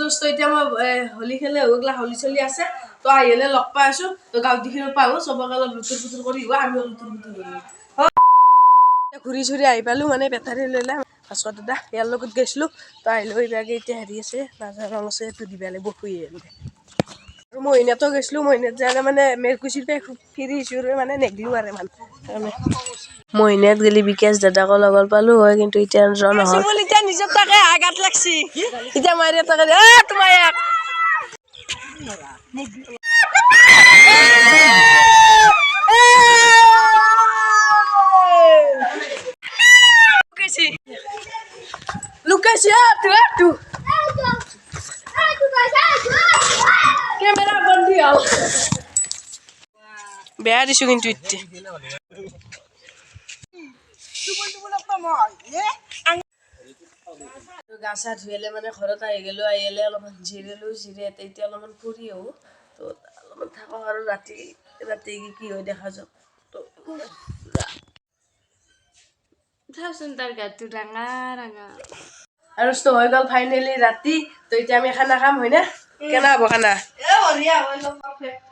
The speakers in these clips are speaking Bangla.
দোস্ত এতিয়া মই হোলী খেলে এইগিলা হোলী চলি আছে তো আহিলে লগ পাই আছো তো গাঁৱত দেখিব পাওঁ চবকে অলপ লুতুৰ পুতুৰ কৰি আহিব আমিও লুতুৰ পুতুৰ কৰি ঘূৰি চুৰি আহি পালোঁ মানে বেটাৰী লৈ লৈ ভাস্কৰ দাদা ইয়াৰ লগত গৈছিলোঁ তো আহিলোঁ এইভাগে এতিয়া হেৰি আছে নাজা ৰং আছে এইটো দিব লাগিব শুই আহিলোঁ মহিনাতো গৈছিলোঁ মহিনাত যাওঁতে মানে মেৰকুচিৰ পৰা ফিৰি আহিছোঁ মানে নেগলোঁ আৰু মানে। মহিনাত গেলি বিকাশ দাদাকো লগত পালোঁ হয় কিন্তু এতিয়া যোৱা নহ'ল। এতিয়া নিজৰ তাকে আঘাত লাগছি। এতিয়া মাৰি তাকে তোমাৰ এক লুকাইছি। লুকাইছি বেয়া দিছো কিন্তু এতিয়া গা চা ধুইলে মানে ঘৰত আহি গ'লো আহি গ'লে অলপমান জিৰিলোঁ জিৰাই ইয়াতে এতিয়া অলপমান ফুৰি আহোঁ তো অলপমান থাকক আৰু ৰাতি ৰাতি কি কি হয় দেখা যাওক। তো চাওচোন তাৰ গাটো ৰাঙা ৰাঙা আৰু sto হৈ গ'ল ফাইনেলি ৰাতি তো এতিয়া আমি খানা খাম হয়নে কেনে হ'ব খানা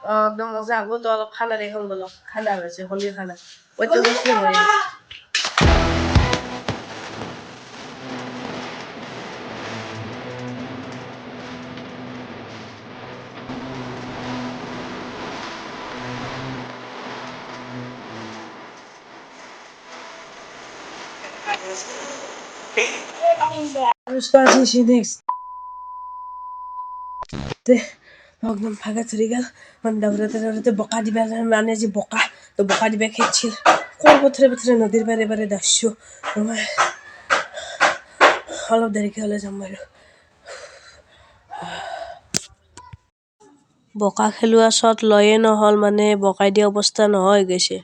অঁ একদম মজা হ'ব তো অলপ খানা দেখোন অলপ খানা হৈছে হোলীৰ খানা মইতো বস্তু হয় আৰু start হৈছে next? তে একদম ভাগা চলি গেল। মানে দাউৰতে দাউৰতে বোকা দিবা মানে যে বোকা, তো বোকা দিবা খেয়েছিল কোন পথরে পথরে নদীর বারে বারে দাসছো আমার অলপ দেৰিকে হ'লে যাম বাৰু বোকা খেলোৱা শ্বট লয়ে নহ'ল মানে বোকাই দিয়া অৱস্থা নোহোৱা হৈ গৈছে